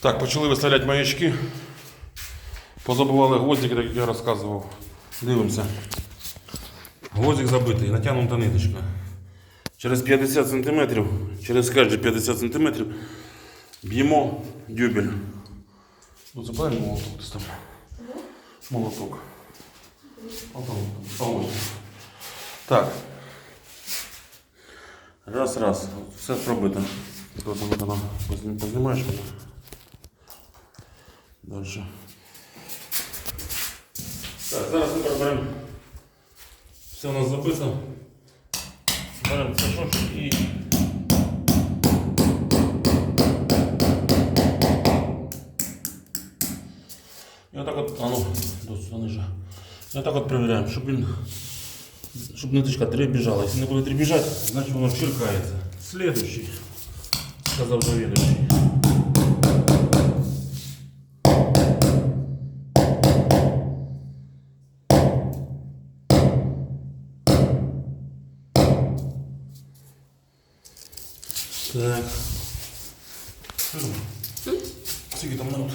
Так, почали виставляти маячки. Позабували гвоздики, так як я розказував. Дивимося. Гвоздик забитий, натягнута ниточка. Через 50 см, через кожні 50 см б'ємо дюбель. Ну, це правильно молоток десь там. Молоток. Отам, а ось. Так. Раз, раз. Все пробито. Просто вот она. Позним- Познімаєш мене. Дальше. Так, зараз ми беремо. Все у нас забито. Беремо це шошик і. І отак от, а ну, досить ниже. І отак от перевіряємо, щоб він, щоб ниточка дребіжала. Якщо не буде дребіжати, значить воно черкається. Следующий, сказав завідуючий. Так. Скільки там минут?